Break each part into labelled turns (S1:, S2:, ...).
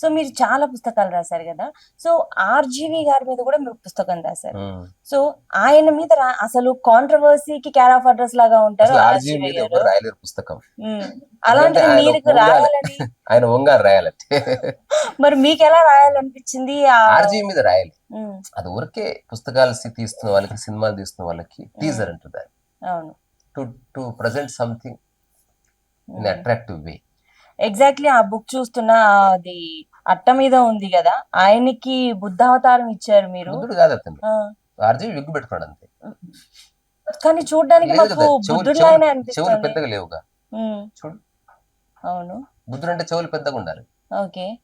S1: So మీరు చాలా పుస్తకాలు రాశారు కదా. సో ఆర్జీవి గారి మీద కూడా మీరు పుస్తకం రాశారు. సో ఆయన మీద అసలు కాంట్రవర్సీకి క్యార్ ఆఫ్ అడ్రస్ లాగా ఉంటారు ఆర్జీవి
S2: రాయలేరు పుస్తకం. ఆయన
S1: మీరు. రాయాలని
S2: ఆయన ఒంగారు రాయాలంటే
S1: మరి మీకు ఎలా రాయాలనిపించింది? ఆ-
S2: ఆర్జీ మీద రాయాలి. అది ఊరికే పుస్తకాలు తీస్తున్న వాళ్ళకి సినిమాలు తీస్తున్న వాళ్ళకి టీజర్ అంటారు దాన్ని.
S1: అవును.
S2: To to present something in attractive way
S1: exactly ఆ బుక్ చూస్తున్న అది అట్ట మీద ఉంది కదా ఆయనకి బుద్ధావతారం ఇచ్చారు మీరు.
S2: బుద్ధుడు కాదు అతను. విగ్గు పెట్టుకున్నాడు అంతే.
S1: కానీ చూడడానికి మాకు
S2: చెవులు పెద్దగా లేవుగా. చూడు.
S1: అవును.
S2: బుద్ధుడు అంటే చెవులు పెద్దగా ఉండాలి.
S1: ఓకే.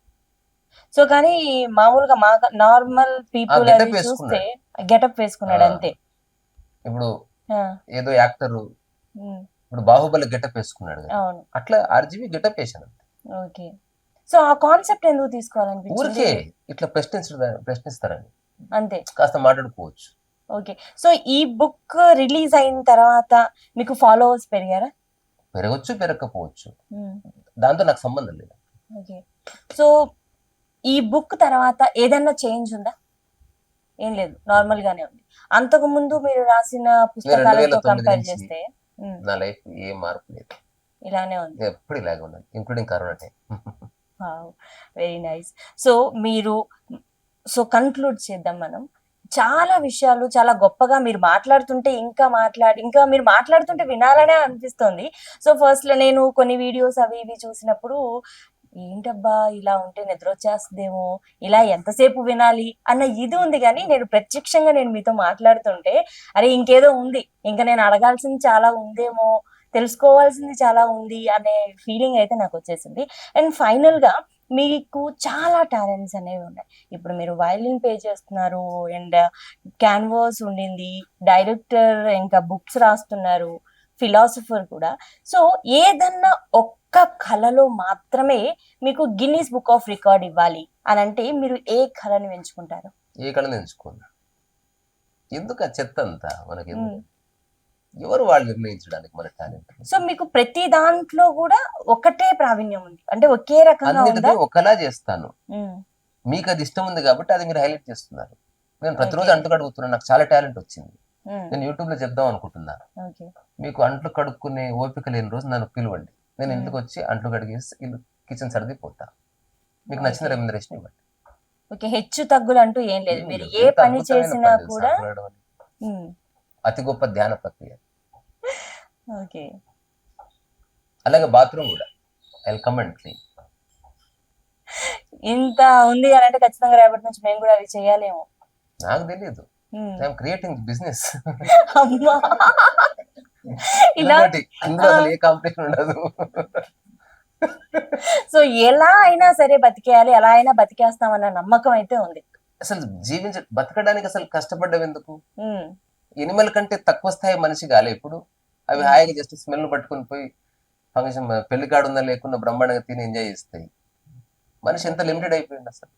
S1: సో కానీ మామూలుగా మా నార్మల్ పీపుల్ చూస్తే. గెటప్ వేసుకున్నాడు. అంతే.
S2: ఇప్పుడు ఏదో యాక్టర్. ఇప్పుడు బాహుబలి గెటప్ వేసుకున్నాడు అట్లా ఆర్జీవి గెటప్ వేసాను
S1: ఓకే. సో ఆ కాన్సెప్ట్ ఎందుకు తీసుకోవాలనిపించింది?
S2: ఊరికే ఇట్లా ప్రశ్నించడం ప్రశ్నిస్తారని
S1: అంతే.
S2: కాస్త మాట్లాడుకోవచ్చు.
S1: ఓకే. సో ఈ బుక్ రిలీజ్ అయిన తర్వాత మీకు ఫాలోవర్స్ పెరిగారా?
S2: పెరగచ్చు పెరగకపోవచ్చు. దాంతో నాకు సంబంధం లేదు.
S1: ఓకే. సో ఈ బుక్ తర్వాత ఏదైనా చేంజ్ ఉందా? ఏం లేదు నార్మల్ గానే ఉంది. అంతకు ముందు మీరు రాసిన పుస్తకాలతో
S2: 2009
S1: కంపేర్ చేస్తే
S2: నా లైఫ్ ఏ మార్పు లేదు.
S1: ఇలానే ఉంది.
S2: ఎప్పుడు ఇలాగే ఉన్నది including corona time
S1: very nice so మీరు సో కన్క్లూడ్ చేద్దాం మనం. చాలా విషయాలు చాలా గొప్పగా మీరు మాట్లాడుతుంటే ఇంకా మాట్లాడి ఇంకా మీరు మాట్లాడుతుంటే వినాలనే అనిపిస్తుంది. సో ఫస్ట్లో నేను కొన్ని వీడియోస్ అవి ఇవి చూసినప్పుడు ఏంటబ్బా ఇలా ఉంటే నిద్ర వచ్చేస్తుందేమో ఇలా ఎంతసేపు వినాలి? అన్న ఇది ఉంది కానీ నేను ప్రత్యక్షంగా నేను మీతో మాట్లాడుతుంటే అరే ఇంకేదో ఉంది ఇంకా నేను అడగాల్సింది చాలా ఉందేమో తెలుసుకోవాల్సింది చాలా ఉంది అనే ఫీలింగ్ అయితే నాకు వచ్చేసింది. అండ్ ఫైనల్గా మీకు చాలా టాలెంట్స్ అనేవి ఉన్నాయి. ఇప్పుడు మీరు వయలిన్ పే చేస్తున్నారు అండ్ క్యాన్వాస్ ఉండింది డైరెక్టర్ ఇంకా బుక్స్ రాస్తున్నారు ఫిలాసఫర్ కూడా. సో ఏదన్నా ఒక్క కళలో మాత్రమే మీకు గిన్నీస్ బుక్ ఆఫ్ రికార్డ్ ఇవ్వాలి అని అంటే మీరు ఏ కళని ఎంచుకుంటారు?
S2: ఏ కళ ఎంచుకున్నా ఎందుకు ఆ చెత్త అంతా? మనకి. ఎవరు వాళ్ళు నిర్ణయించడానికి మన టాలెంట్
S1: సో మీకు ప్రతి దాంట్లో కూడా ఒకటే ప్రావీణ్యం ఉంది. అంటే ఒకే రకంగా
S2: ఒకలా చేస్తాను. మీకు అది ఇష్టం ఉంది కాబట్టి అది మీరు హైలైట్ చేస్తున్నారు. నేను ప్రతిరోజు. అంట్లు కడుగుతున్నాను. నాకు చాలా టాలెంట్ వచ్చింది. నేను యూట్యూబ్లో చెప్దాం అనుకుంటున్నా.
S1: ఓకే.
S2: మీకు అంట్లు కడుక్కునే ఓపిక లేని రోజు నన్ను పిలవండి. నేను. ఇంటికి వచ్చి అంట్లు కడిగేసి ఇల్లు కిచెన్ సర్దిపోతా. మీకు నచ్చిన. రెమ్యునరేషన్ ఇవ్వండి.
S1: ఓకే. హెచ్చు తగ్గులు అంటూ ఏం లేదు. మీరు. ఏ పని చేసినా కూడా
S2: అతి గొప్ప ధ్యాన ప్రక్రియ.
S1: ఓకే.
S2: అలాగే బాత్రూమ్ కూడా. వెల్కమ్ అండ్ క్లీన్
S1: ఇంత ఉంది అని అంటే ఖచ్చితంగా రేపటి నుంచి మేము కూడా అవి చేయాలేమో.
S2: నాకు తెలియదు ఐఎమ్ క్రియేటింగ్ బిజినెస్ ఏ ఉండదు.
S1: సో ఎలా అయినా సరే బతికేయాలి ఎలా అయినా బతికేస్తామన్న నమ్మకం అయితే ఉంది.
S2: అసలు జీవించ బతకడానికి అసలు కష్టపడ్డం ఎందుకు? ఎనిమల్ కంటే తక్కువ స్థాయి మనిషి కాలే ఇప్పుడు. అవి హాయిగా జస్ట్ స్మెల్ పట్టుకొని పోయి ఫంక్షన్ పెళ్ళి కాడు ఉందా లేకున్నా బ్రహ్మాండంగా తిని ఎంజాయ్ చేస్తాయి. మనిషి ఎంత లిమిటెడ్ అయిపోయింది అసలు.